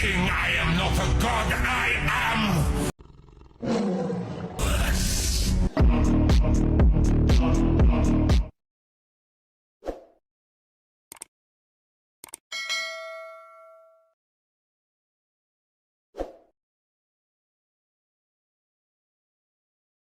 king, I am not a god, I am.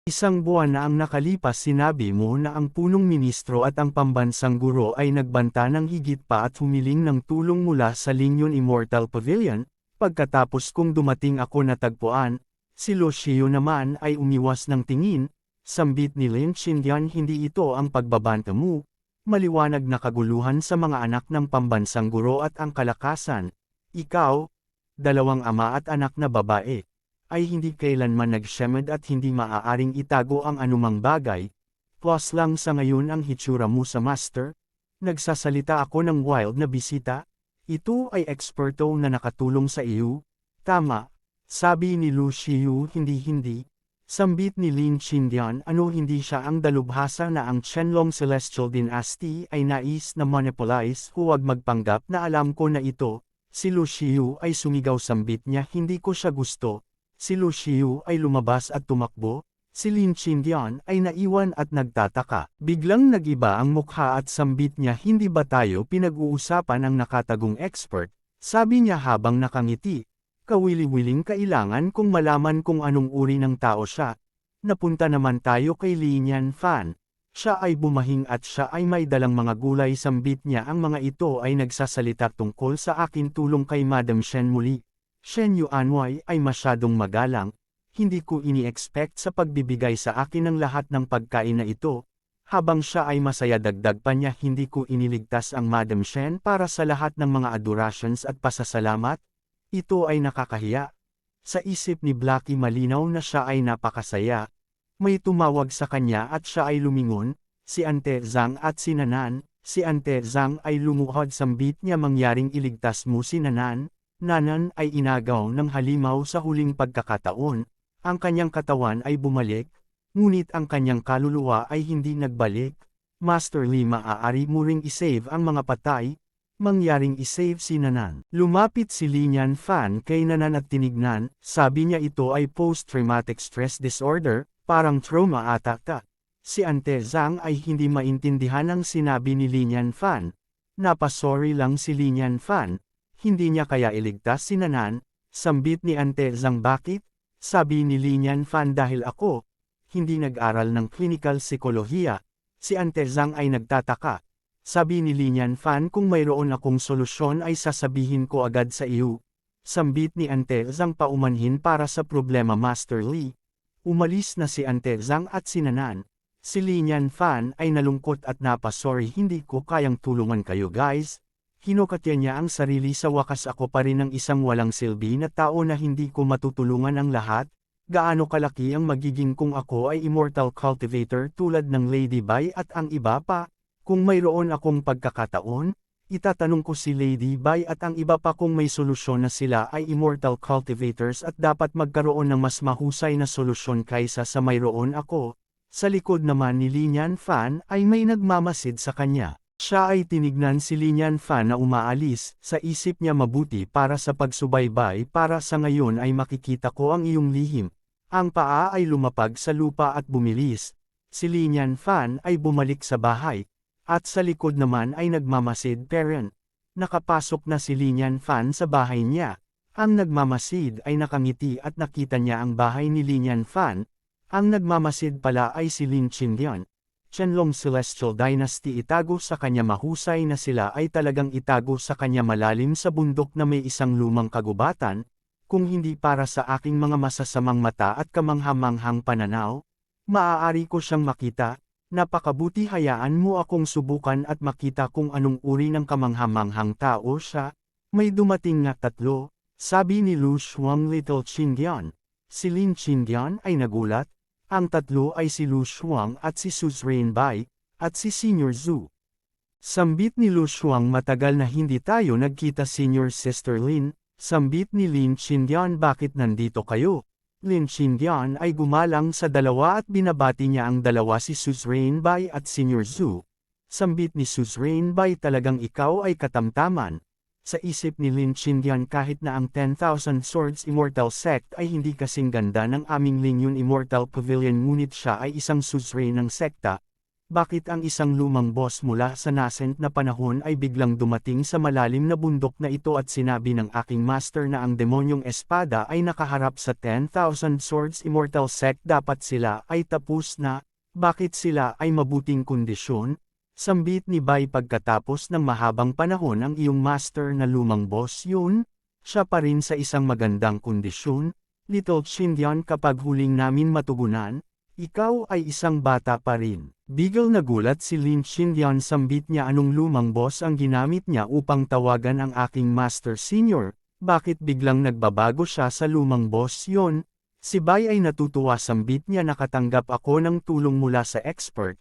Isang buwan na ang nakalipas sinabi mo na ang punong ministro at ang pambansang guro ay nagbanta ng higit pa at humiling ng tulong mula sa Lingyon Immortal Pavilion, pagkatapos kung dumating ako natagpuan, si Lucio naman ay umiwas ng tingin, sambit ni Lin Chindian hindi ito ang pagbabanta mo, maliwanag na kaguluhan sa mga anak ng pambansang guro at ang kalakasan, ikaw, dalawang ama at anak na babae ay hindi kailanman nagsyemad at hindi maaaring itago ang anumang bagay, plus lang sa ngayon ang hitsura mo sa master, nagsasalita ako ng wild na bisita, ito ay eksperto na nakatulong sa iyo, tama, sabi ni Lu Shiyu hindi hindi, sambit ni Lin Chindian ano hindi siya ang dalubhasa na ang Chenlong Celestial Dynasty ay nais na monopolize? Huwag magpanggap na alam ko na ito, si Lu Shiyu ay sumigaw sambit niya hindi ko siya gusto, Si Lu Xiu ay lumabas at tumakbo, si Lin Chindian ay naiwan at nagtataka. Biglang nagiba ang mukha at sambit niya hindi ba tayo pinag-uusapan ang nakatagong expert, sabi niya habang nakangiti. Kawili-wiling kailangan kung malaman kung anong uri ng tao siya. Napunta naman tayo kay Lin Yan Fan. Siya ay bumahing at siya ay may dalang mga gulay sambit niya ang mga ito ay nagsasalita tungkol sa akin tulong kay Madam Shen muli. Shen Yuanwei ay masyadong magalang, hindi ko ini-expect sa pagbibigay sa akin ng lahat ng pagkain na ito. Habang siya ay masaya dagdag pa niya hindi ko iniligtas ang Madam Shen para sa lahat ng mga adorations at pasasalamat. Ito ay nakakahiya. Sa isip ni Blackie malinaw na siya ay napakasaya. May tumawag sa kanya at siya ay lumingon, si Ante Zhang at si Nanan, si Ante Zhang ay lumuhod sambit niya mangyaring iligtas mo si Nanan, Nanan ay inagaw ng halimaw sa huling pagkakataon, ang kanyang katawan ay bumalik, ngunit ang kanyang kaluluwa ay hindi nagbalik. Master Lee maaari mo ring isave ang mga patay, mangyaring isave si Nanan. Lumapit si Linyan Fan kay Nanan at tinignan, sabi niya ito ay post-traumatic stress disorder, parang trauma ata ta. Si Ante Zhang ay hindi maintindihan ang sinabi ni Linyan Fan. Napasorry lang si Linyan Fan, hindi niya kaya iligtas si Nanan, sambit ni Ante Zhang bakit? Sabi ni Linyan Fan dahil ako, hindi nag-aral ng clinical psikolohiya, si Ante Zhang ay nagtataka. Sabi ni Linyan Fan kung mayroon akong solusyon ay sasabihin ko agad sa iyo. Sambit ni Ante Zhang paumanhin para sa problema Master Lee. Umalis na si Ante Zhang at si Nanan. Si Linyan Fan ay nalungkot at napasorry hindi ko kayang tulungan kayo guys. Kinukatya niya ang sarili sa wakas ako pa rin ang isang walang silbi na tao na hindi ko matutulungan ang lahat, gaano kalaki ang magiging kung ako ay immortal cultivator tulad ng Lady Bai at ang iba pa, kung mayroon akong pagkakataon, itatanong ko si Lady Bai at ang iba pa kung may solusyon na sila ay immortal cultivators at dapat magkaroon ng mas mahusay na solusyon kaysa sa mayroon ako. Sa likod naman ni Linyan Fan ay may nagmamasid sa kanya. Siya ay tinignan si Linyan Fan na umaalis, sa isip niya mabuti para sa pagsubaybay para sa ngayon ay makikita ko ang iyong lihim. Ang paa ay lumapag sa lupa at bumilis. Si Linyan Fan ay bumalik sa bahay, at sa likod naman ay nagmamasid parent. Nakapasok na si Linyan Fan sa bahay niya. Ang nagmamasid ay nakangiti at nakita niya ang bahay ni Linyan Fan. Ang nagmamasid pala ay si Lin Chindian. Chenlong Celestial Dynasty itago sa kanya mahusay na sila ay talagang itago sa kanya malalim sa bundok na may isang lumang kagubatan, kung hindi para sa aking mga masasamang mata at kamanghamanghang pananaw, maaari ko siyang makita, napakabuti hayaan mo akong subukan at makita kung anong uri ng kamanghamanghang tao siya, may dumating nga tatlo, sabi ni Lu Shuang Little Chindian. Si Lin Chindian ay nagulat, ang tatlo ay si Lu Shuang at si Su Bai, at si Senior Zhu. Sambit ni Lu Shuang matagal na hindi tayo nagkita Senior Sister Lin, sambit ni Lin Chindian bakit nandito kayo? Lin Chindian ay gumalang sa dalawa at binabati niya ang dalawa si Su Bai at Senior Zhu. Sambit ni Su Bai talagang ikaw ay katamtaman. Sa isip ni Lin Chindian kahit na ang 10,000 Swords Immortal Sect ay hindi kasing ganda ng aming Lingyun Immortal Pavilion ngunit siya ay isang susray ng sekta, bakit ang isang lumang boss mula sa nascent na panahon ay biglang dumating sa malalim na bundok na ito at sinabi ng aking master na ang demonyong espada ay nakaharap sa 10,000 Swords Immortal Sect dapat sila ay tapos na, bakit sila ay mabuting kondisyon? Sambit ni Bai pagkatapos ng mahabang panahon ang iyong master na lumang boss yun, siya pa rin sa isang magandang kondisyon, Little Chindian kapag huling namin matugunan, ikaw ay isang bata pa rin. Bigel nagulat si Lin Chindian sambit niya anong lumang boss ang ginamit niya upang tawagan ang aking master senior, bakit biglang nagbabago siya sa lumang boss yon? Si Bai ay natutuwa sambit niya nakatanggap ako ng tulong mula sa expert,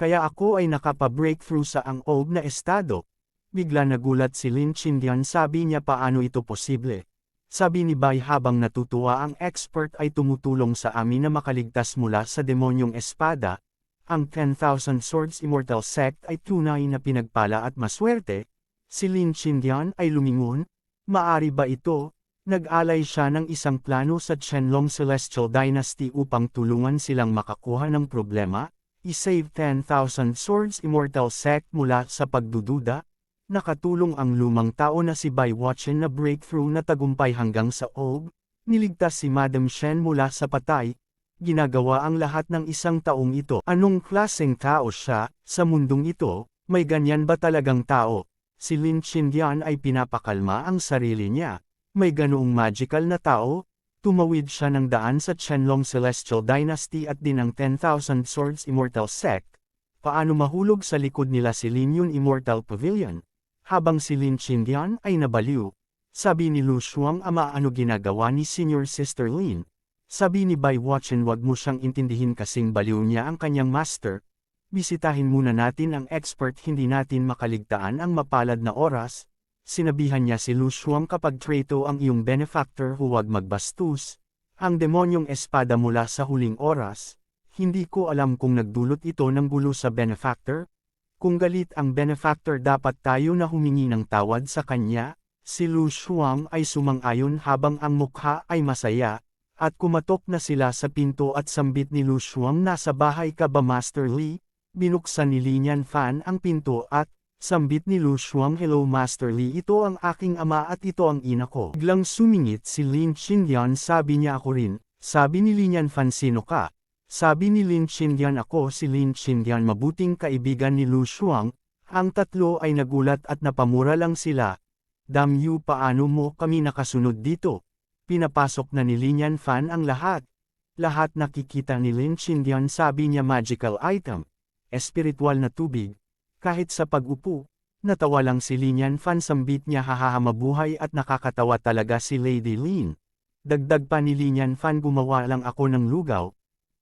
kaya ako ay nakapa-breakthrough sa ang OB na estado. Bigla nagulat si Lin Chindian sabi niya paano ito posible. Sabi ni Bai habang natutuwa ang expert ay tumutulong sa amin na makaligtas mula sa demonyong espada. Ang 10,000 Swords Immortal Sect ay tunay na pinagpala at maswerte. Si Lin Chindian ay lumingon. Maari ba ito? Nag-alay siya ng isang plano sa Chenlong Celestial Dynasty upang tulungan silang makakuha ng problema, i-save 10,000 Swords Immortal Sect mula sa pagdududa, nakatulong ang lumang tao na si Bai Watchen na breakthrough na tagumpay hanggang sa Og, niligtas si Madam Shen mula sa patay, ginagawa ang lahat ng isang taong ito. Anong klaseng tao siya, sa mundong ito, may ganyan ba talagang tao? Si Lin Chindian ay pinapakalma ang sarili niya. May ganoong magical na tao, Tumawid siya ng daan sa Chenlong Celestial Dynasty at din ang 10,000 Swords Immortal Sect. Paano mahulog sa likod nila si Lin Yun Immortal Pavilion? Habang si Lin Chindian ay nabaliw. Sabi ni Lu Shuang ama ano ginagawa ni Senior Sister Lin. Sabi ni Bai Watchen wag mo siyang intindihin kasing baliw niya ang kanyang master. Bisitahin muna natin ang expert hindi natin makaligtaan ang mapalad na oras, Sinabihan niya si Lu Shuang kapag traitor ang iyong benefactor huwag magbastos. Ang demonyong espada mula sa huling oras, hindi ko alam kung nagdulot ito ng gulo sa benefactor. Kung galit ang benefactor dapat tayo na humingi ng tawad sa kanya, si Lu Shuang ay sumang-ayon habang ang mukha ay masaya, at kumatok na sila sa pinto at sambit ni Lu Shuang nasa bahay ka ba Master Li? Binuksan ni Lin Fan ang pinto at, Sambit ni Lu Shuang Hello Master Li ito ang aking ama at ito ang ina ko. Biglang sumingit si Lin Chindian sabi niya ako rin, sabi ni Lin Yan Fan sino ka? Sabi ni Lin Chindian ako si Lin Chindian mabuting kaibigan ni Lu Shuang, ang tatlo ay nagulat at napamura lang sila. Damyu paano mo kami nakasunod dito? Pinapasok na ni Lin Yan Fan ang lahat. Lahat nakikita ni Lin Chindian sabi niya magical item. Espiritual na tubig, kahit sa pag-upo, natawa lang si Lin Fan sambit niya hahahamabuhay at nakakatawa talaga si Lady Lin. Dagdag pa ni Lin Fan gumawa lang ako ng lugaw.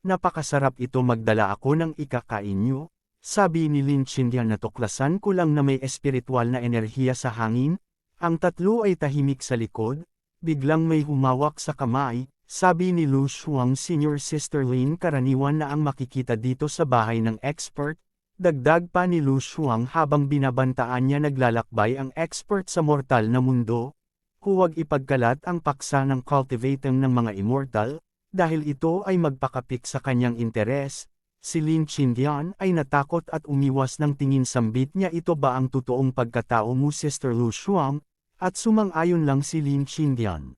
Napakasarap ito magdala ako ng ikakain niyo. Sabi ni Lin Chindian na tuklasan ko lang na may espiritual na enerhiya sa hangin. Ang tatlo ay tahimik sa likod. Biglang may humawak sa kamay. Sabi ni Lu Shuang Senior Sister Lin karaniwan na ang makikita dito sa bahay ng expert, Dagdag pa ni Lu Shuang habang binabantaan niya naglalakbay ang expert sa mortal na mundo. Huwag ipagkalat ang paksa ng cultivating ng mga immortal, dahil ito ay magpakapik sa kanyang interes. Si Lin Chindian ay natakot at umiwas ng tingin sambit niya ito ba ang totoong pagkatao mo Sister Lu Shuang, at sumang-ayon lang si Lin Chindian.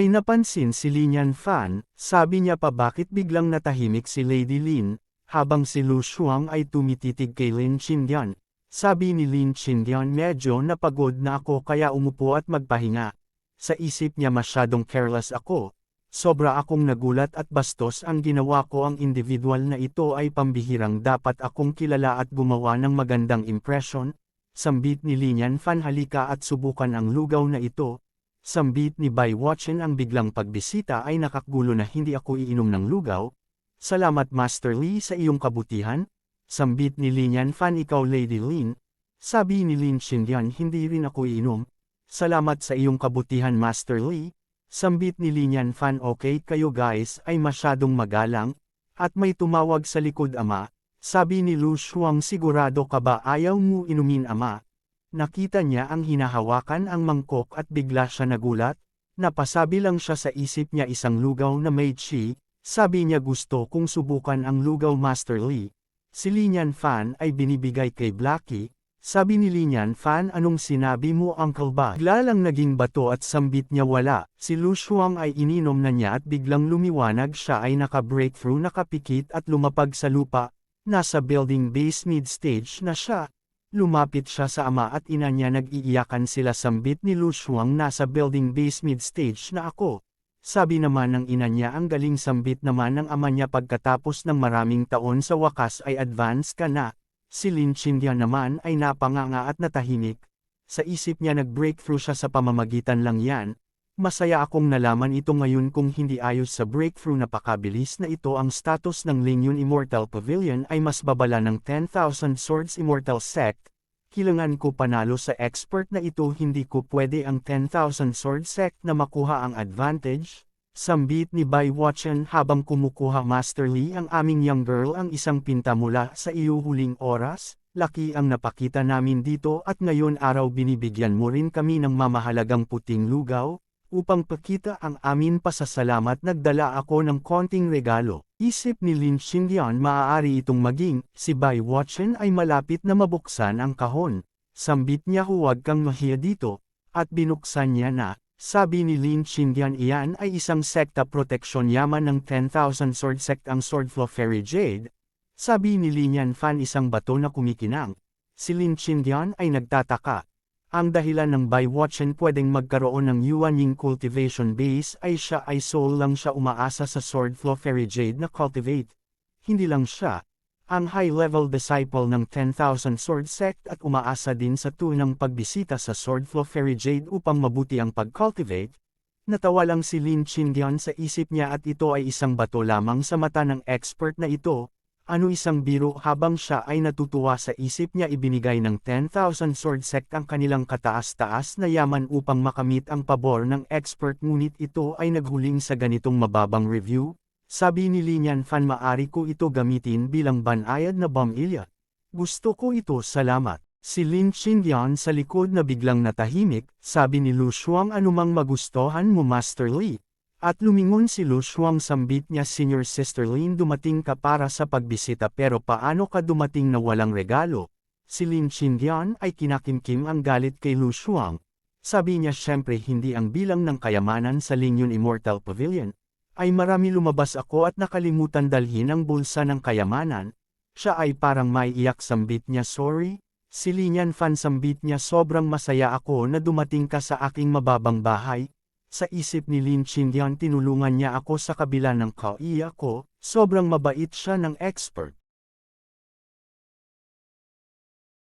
Ay napansin si Lin Yan Fan, sabi niya pa bakit biglang natahimik si Lady Lin, habang si Lu Shuang ay tumititig kay Lin Chindian. Sabi ni Lin Chindian medyo napagod na ako kaya umupo at magpahinga. Sa isip niya masyadong careless ako. Sobra akong nagulat at bastos ang ginawa ko ang individual na ito ay pambihirang dapat akong kilala at gumawa ng magandang impression. Sambit ni Linyan Fan halika at subukan ang lugaw na ito. Sambit ni Bai Watchen ang biglang pagbisita ay nakakgulo na hindi ako iinom ng lugaw, Salamat Master Lee sa iyong kabutihan. Sambit ni Lin Yan Fan ikaw Lady Lin. Sabi ni Lin Xindian hindi rin ako iinom. Salamat sa iyong kabutihan Master Lee. Sambit ni Lin Yan Fan okay kayo guys ay masyadong magalang. At may tumawag sa likod ama. Sabi ni Lu Shuang sigurado ka ba ayaw mo inumin ama. Nakita niya ang hinahawakan ang mangkok at bigla siya nagulat, napasabi lang siya sa isip niya isang lugaw na may chi, sabi niya gusto kong subukan ang lugaw Master Lee. Si Linyan Fan ay binibigay kay Blackie, sabi ni Linyan Fan anong sinabi mo Uncle Ba? Bigla naging bato at sambit niya wala, si Lu Shuang ay ininom na niya at biglang lumiwanag siya ay naka-breakthrough nakapikit at lumapag sa lupa, nasa building base mid-stage na siya. Lumapit siya sa ama at ina niya nag-iiyakan sila sambit ni Lu Shuang nasa building base mid-stage na ako. Sabi naman ng ina niya ang galing sambit naman ng ama niya pagkatapos ng maraming taon sa wakas ay advance ka na. Si Lin Chindia naman ay napanganga at natahimik. Sa isip niya nag-breakthrough siya sa pamamagitan lang yan. Masaya akong nalaman ito ngayon kung hindi ayos sa breakthrough napakabilis na ito ang status ng Lingyun Immortal Pavilion ay mas babala ng 10,000 Swords Immortal Sect. Kilangan ko panalo sa expert na ito hindi ko pwede ang 10,000 Sword Sect na makuha ang advantage. Sambit ni Bai Watchen habang kumukuha Master Lee ang aming young girl ang isang pinta mula sa iyo huling oras. Laki ang napakita namin dito at ngayon araw binibigyan mo rin kami ng mamahalagang puting lugaw. Upang pakita ang amin pasasalamat nagdala ako ng konting regalo. Isip ni Lin Xindian maaari itong maging, si Bai Watchen ay malapit na mabuksan ang kahon. Sambit niya huwag kang mahiya dito, at binuksan niya na, sabi ni Lin Xindian iyan ay isang sekta proteksyon yaman ng 10,000 sword sect ang Swordflow Fairy Jade. Sabi ni Lin Yan Fan isang bato na kumikinang. Si Lin Xindian ay nagtataka. Ang dahilan ng Bai Watchen pwedeng magkaroon ng Yuanying cultivation base ay siya ay soul lang siya umaasa sa Swordflow Fairy Jade na cultivate. Hindi lang siya, ang high-level disciple ng 10,000 Sword Sect at umaasa din sa tunang pagbisita sa Swordflow Fairy Jade upang mabuti ang pag-cultivate. Natawa lang si Lin Chindian sa isip niya at ito ay isang bato lamang sa mata ng expert na ito, ano isang biro habang siya ay natutuwa sa isip niya ibinigay ng 10,000 sword sect ang kanilang kataas-taas na yaman upang makamit ang pabor ng expert ngunit ito ay naghuling sa ganitong mababang review. Sabi ni Linyan Fan maari ko ito gamitin bilang banayad na bamilya. Gusto ko ito salamat. Si Lin Xindian sa likod na biglang natahimik, sabi ni Lu Shuang anumang magustuhan mo Master Li. At lumingon si Lu Shuang sambit niya Senior Sister Lin dumating ka para sa pagbisita pero paano ka dumating na walang regalo? Si Lin Xindian ay kinakimkim ang galit kay Lu Shuang. Sabi niya syempre hindi ang bilang ng kayamanan sa Lingyun Immortal Pavilion. Ay marami lumabas ako at nakalimutan dalhin ang bulsa ng kayamanan. Siya ay parang may iyak sambit niya sorry. Si Linyan fan sambit niya sobrang masaya ako na dumating ka sa aking mababang bahay. Sa isip ni Lin Chindian tinulungan niya ako sa kabila ng kauiya ko, sobrang mabait siya ng expert.